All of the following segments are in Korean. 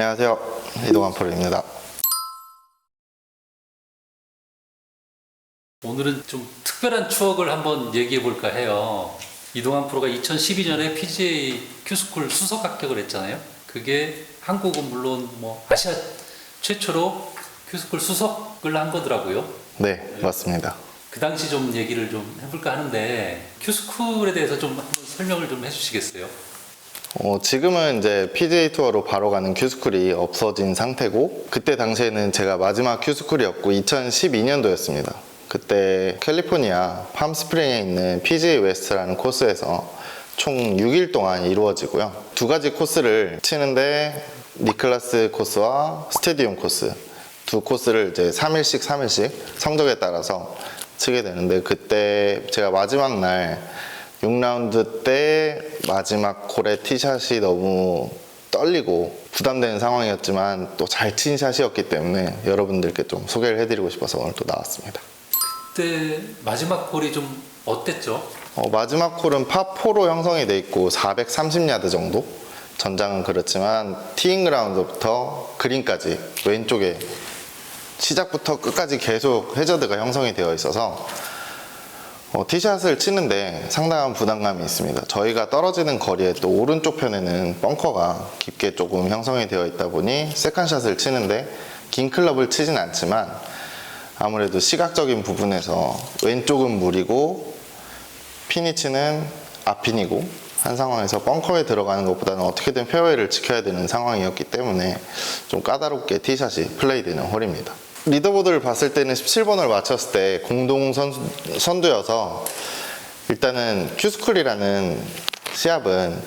안녕하세요. 이동환 프로입니다. 오늘은 좀 특별한 추억을 한번 얘기해 볼까 해요. 이동환 프로가 2012년에 PGA 큐스쿨 수석 합격을 했잖아요. 그게 한국은 물론 뭐 아시아 최초로 큐스쿨 수석을 한 거더라고요. 네, 맞습니다. 그 당시 좀 얘기를 좀 해볼까 하는데 큐스쿨에 대해서 좀 한번 설명을 좀 해주시겠어요? 어, 지금은 이제 PGA 투어로 바로 가는 큐스쿨이 없어진 상태고 그때 당시에는 제가 마지막 큐스쿨이었고 2012년도였습니다. 그때 캘리포니아 팜스프링에 있는 PGA 웨스트라는 코스에서 총 6일 동안 이루어지고요. 두 가지 코스를 치는데 니클라스 코스와 스테디움 코스 두 코스를 이제 3일씩 3일씩 성적에 따라서 치게 되는데 그때 제가 마지막 날 6라운드 때 마지막 콜의 티샷이 너무 떨리고 부담되는 상황이었지만 또 잘 친 샷이었기 때문에 여러분들께 좀 소개를 해드리고 싶어서 오늘 또 나왔습니다. 그때 마지막 홀이 좀 어땠죠? 어, 마지막 콜은 파4로 형성이 돼 있고 430야드 정도? 전장은 그렇지만 티잉 그라운드부터 그린까지 왼쪽에 시작부터 끝까지 계속 해저드가 형성이 되어 있어서 어, 티샷을 치는데 상당한 부담감이 있습니다. 저희가 떨어지는 거리에 또 오른쪽 편에는 벙커가 깊게 조금 형성이 되어 있다 보니 세컨샷을 치는데 긴 클럽을 치진 않지만 아무래도 시각적인 부분에서 왼쪽은 물이고 피니치는 앞핀이고 한 상황에서 벙커에 들어가는 것보다는 어떻게든 페어웨이를 지켜야 되는 상황이었기 때문에 좀 까다롭게 티샷이 플레이되는 홀입니다. 리더보드를 봤을 때는 17번을 맞췄을 때 공동 선, 선두여서 일단은 큐스쿨이라는 시합은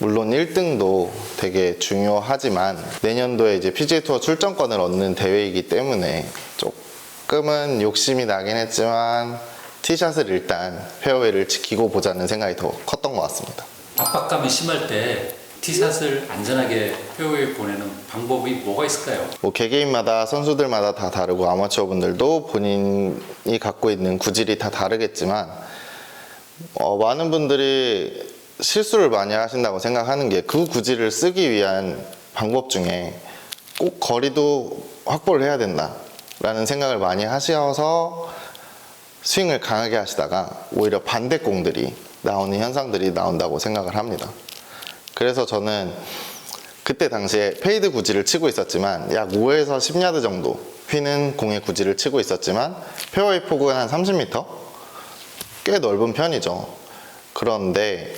물론 1등도 되게 중요하지만 내년도에 이제 PGA 투어 출전권을 얻는 대회이기 때문에 조금은 욕심이 나긴 했지만 티샷을 일단 페어웨이를 지키고 보자는 생각이 더 컸던 것 같습니다. 압박감이 심할 때 티샷을 안전하게 페어웨이 보내는 방법이 뭐가 있을까요? 뭐 개개인마다 선수들마다 다 다르고 아마추어 분들도 본인이 갖고 있는 구질이 다 다르겠지만 어, 많은 분들이 실수를 많이 하신다고 생각하는 게 그 구질을 쓰기 위한 방법 중에 꼭 거리도 확보를 해야 된다라는 생각을 많이 하셔서 스윙을 강하게 하시다가 오히려 반대 공들이 나오는 현상들이 나온다고 생각을 합니다. 그래서 저는 그때 당시에 페이드 구질을 치고 있었지만 약 5에서 10야드 정도 휘는 공의 구질을 치고 있었지만 페어웨이 폭은 한 30m? 꽤 넓은 편이죠. 그런데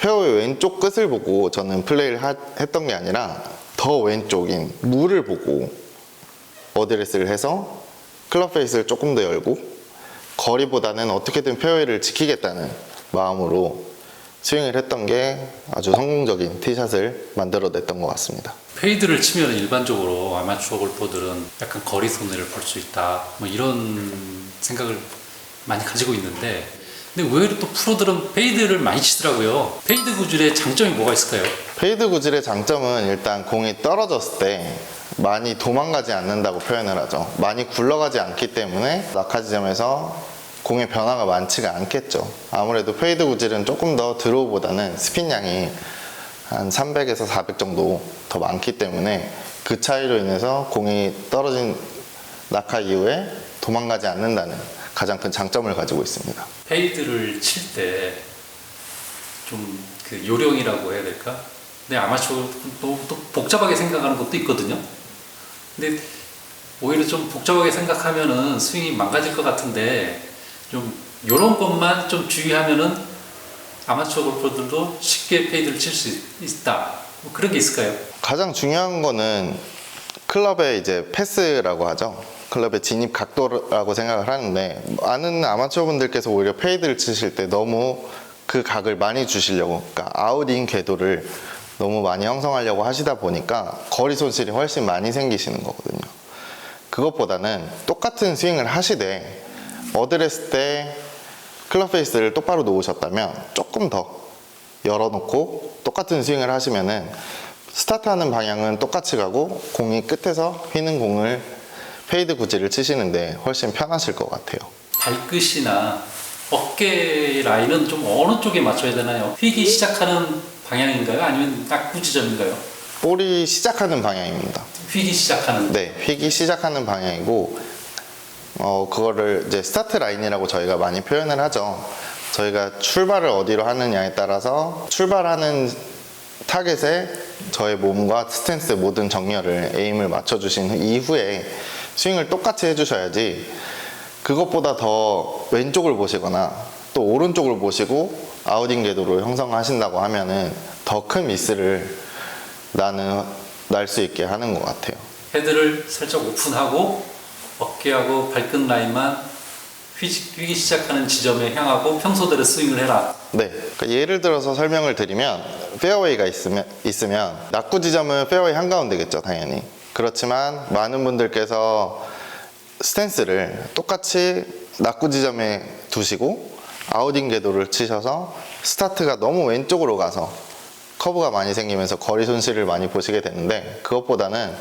페어웨이 왼쪽 끝을 보고 저는 플레이를 하- 했던 게 아니라 더 왼쪽인 물을 보고 어드레스를 해서 클럽 페이스를 조금 더 열고 거리보다는 어떻게든 페어웨이를 지키겠다는 마음으로 스윙을 했던 게 아주 성공적인 티샷을 만들어냈던 것 같습니다. 페이드를 치면 일반적으로 아마추어 골퍼들은 약간 거리 손해를 볼 수 있다 뭐 이런 생각을 많이 가지고 있는데 근데 의외로 또 프로들은 페이드를 많이 치더라고요 페이드 구질의 장점이 뭐가 있을까요? 페이드 구질의 장점은 일단 공이 떨어졌을 때 많이 도망가지 않는다고 표현을 하죠. 많이 굴러가지 않기 때문에 낙하 지점에서 공의 변화가 많지가 않겠죠. 아무래도 페이드 구질은 조금 더 드로우보다는 스핀 양이 한 300에서 400 정도 더 많기 때문에 그 차이로 인해서 공이 떨어진 낙하 이후에 도망가지 않는다는 가장 큰 장점을 가지고 있습니다. 페이드를 칠 때 좀 그 요령이라고 해야 될까? 근데 아마추어 또, 또 복잡하게 생각하는 것도 있거든요. 근데 오히려 좀 복잡하게 생각하면은 스윙이 망가질 것 같은데 좀 요런 것만 좀 주의하면은 아마추어 골퍼들도 쉽게 페이드를 칠 수 있다. 뭐 그런 게 있을까요? 가장 중요한 거는 클럽의 이제 패스라고 하죠. 클럽의 진입 각도라고 생각을 하는데 많은 아마추어 분들께서 오히려 페이드를 치실 때 너무 그 각을 많이 주시려고 그러니까 아웃인 궤도를 너무 많이 형성하려고 하시다 보니까 거리 손실이 훨씬 많이 생기시는 거거든요. 그것보다는 똑같은 스윙을 하시되 어드레스 때 클럽 페이스를 똑바로 놓으셨다면 조금 더 열어놓고 똑같은 스윙을 하시면은 스타트하는 방향은 똑같이 가고 공이 끝에서 휘는 공을 페이드 구질을 치시는데 훨씬 편하실 것 같아요. 발끝이나 어깨 라인은 좀 어느 쪽에 맞춰야 되나요? 휘기 시작하는 방향인가요? 아니면 딱 구지점인가요? 볼이 시작하는 방향입니다. 휘기 시작하는 네, 휘기 시작하는 방향이고 어 그거를 이제 스타트 라인이라고 저희가 많이 표현을 하죠. 저희가 출발을 어디로 하느냐에 따라서 출발하는 타겟에 저의 몸과 스탠스 모든 정렬을 에임을 맞춰주신 이후에 스윙을 똑같이 해주셔야지 그것보다 더 왼쪽을 보시거나 또 오른쪽을 보시고 아웃인 궤도로 형성하신다고 하면은 더 큰 미스를 나는 날 수 있게 하는 것 같아요. 헤드를 살짝 오픈하고 어깨하고 발끝 라인만 휘기 시작하는 지점에 향하고 평소대로 스윙을 해라. 네. 그러니까 예를 들어서 설명을 드리면 페어웨이가 있으면 있으면 낙구 지점은 페어웨이 한가운데겠죠, 당연히. 그렇지만 많은 분들께서 스탠스를 똑같이 낙구 지점에 두시고 아웃인 궤도를 치셔서 스타트가 너무 왼쪽으로 가서 커브가 많이 생기면서 거리 손실을 많이 보시게 되는데 그것보다는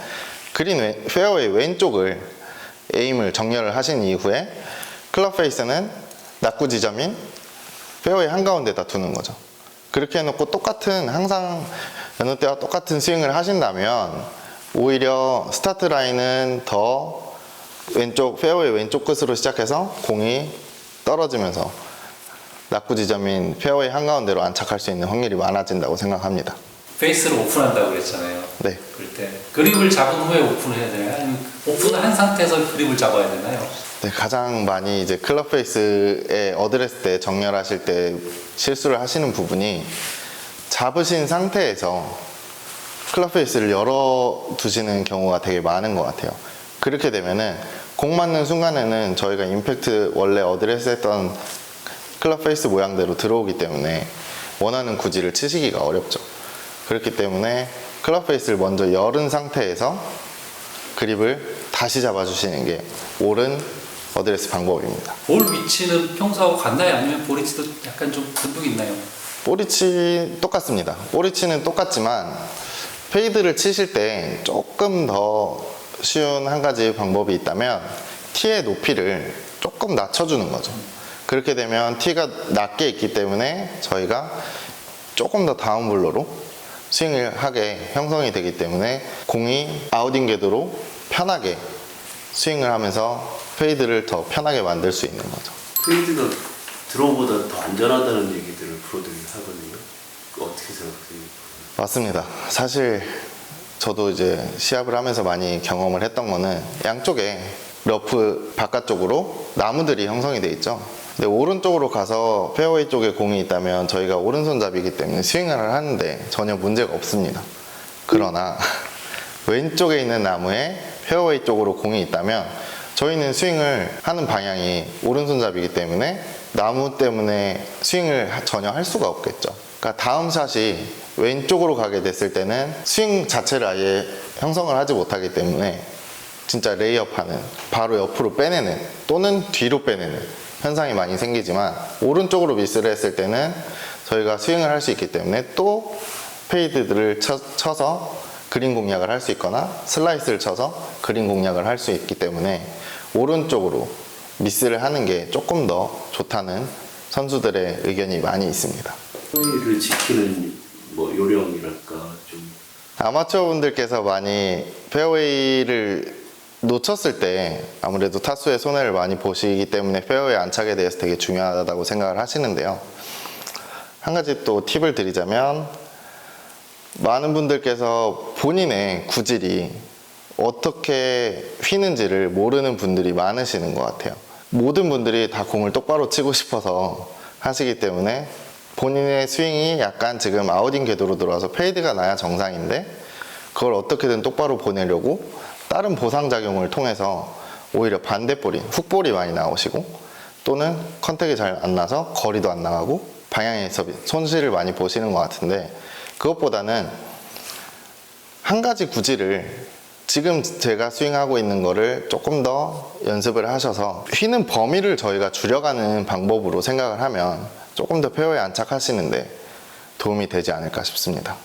그린 왼, 페어웨이 왼쪽을 에임을 정렬을 하신 이후에 클럽 페이스는 낙구 지점인 페어웨이 한가운데다 두는 거죠. 그렇게 해놓고 똑같은 항상 여느 때와 똑같은 스윙을 하신다면 오히려 스타트 라인은 더 왼쪽 페어웨이 왼쪽 끝으로 시작해서 공이 떨어지면서 낙구 지점인 페어웨이 한가운데로 안착할 수 있는 확률이 많아진다고 생각합니다. 페이스를 오픈한다고 그랬잖아요. 네. 그럴 때 그립을 잡은 후에 오픈을 해야 되나요? 아니면 오픈을 한 상태에서 그립을 잡아야 되나요? 네, 가장 많이 이제 클럽 페이스에 어드레스 때 정렬하실 때 실수를 하시는 부분이 잡으신 상태에서 클럽 페이스를 열어 두시는 경우가 되게 많은 것 같아요. 그렇게 되면은 공 맞는 순간에는 저희가 임팩트 원래 어드레스 했던 클럽 페이스 모양대로 들어오기 때문에 원하는 구질을 치시기가 어렵죠. 그렇기 때문에 클럽 페이스를 먼저 열은 상태에서 그립을 다시 잡아주시는 게 옳은 어드레스 방법입니다. 볼 위치는 평소하고 같나요? 아니면 볼 위치도 약간 좀 변동이 있나요? 볼위치 똑같습니다. 볼위치는 똑같지만 페이드를 치실 때 조금 더 쉬운 한 가지 방법이 있다면 티의 높이를 조금 낮춰주는 거죠. 그렇게 되면 티가 낮게 있기 때문에 저희가 조금 더 다운블로로 스윙을 하게 형성이 되기 때문에 공이 아웃인 궤도로 편하게 스윙을 하면서 페이드를 더 편하게 만들 수 있는 거죠. 페이드가 드로우보다 더 안전하다는 얘기들을 프로들이 하거든요. 어떻게 생각해요? 맞습니다. 사실 저도 이제 시합을 하면서 많이 경험을 했던 거는 양쪽에 러프 바깥쪽으로 나무들이 형성이 돼 있죠. 근데 오른쪽으로 가서 페어웨이 쪽에 공이 있다면 저희가 오른손잡이기 때문에 스윙을 하는데 전혀 문제가 없습니다. 그러나 왼쪽에 있는 나무에 페어웨이 쪽으로 공이 있다면 저희는 스윙을 하는 방향이 오른손잡이기 때문에 나무 때문에 스윙을 하- 전혀 할 수가 없겠죠. 그러니까 다음 샷이 왼쪽으로 가게 됐을 때는 스윙 자체를 아예 형성을 하지 못하기 때문에 진짜 레이업하는 바로 옆으로 빼내는 또는 뒤로 빼내는 현상이 많이 생기지만 오른쪽으로 미스를 했을 때는 저희가 스윙을 할 수 있기 때문에 또 페이드들을 쳐, 쳐서 그린 공략을 할 수 있거나 슬라이스를 쳐서 그린 공략을 할 수 있기 때문에 오른쪽으로 미스를 하는 게 조금 더 좋다는 선수들의 의견이 많이 있습니다. 페이를 지키는 뭐 요령이랄까 좀 아마추어 분들께서 많이 페어웨이를 놓쳤을 때 아무래도 타수의 손해를 많이 보시기 때문에 페어웨이 안착에 대해서 되게 중요하다고 생각을 하시는데요. 한 가지 또 팁을 드리자면 많은 분들께서 본인의 구질이 어떻게 휘는지를 모르는 분들이 많으시는 것 같아요. 모든 분들이 다 공을 똑바로 치고 싶어서 하시기 때문에 본인의 스윙이 약간 지금 아웃인 궤도로 들어와서 페이드가 나야 정상인데 그걸 어떻게든 똑바로 보내려고 다른 보상작용을 통해서 오히려 반대볼이 훅볼이 많이 나오시고 또는 컨택이 잘 안 나서 거리도 안 나가고 방향에서 손실을 많이 보시는 것 같은데 그것보다는 한 가지 구질을 지금 제가 스윙하고 있는 거를 조금 더 연습을 하셔서 휘는 범위를 저희가 줄여가는 방법으로 생각을 하면 조금 더 페어에 안착하시는데 도움이 되지 않을까 싶습니다.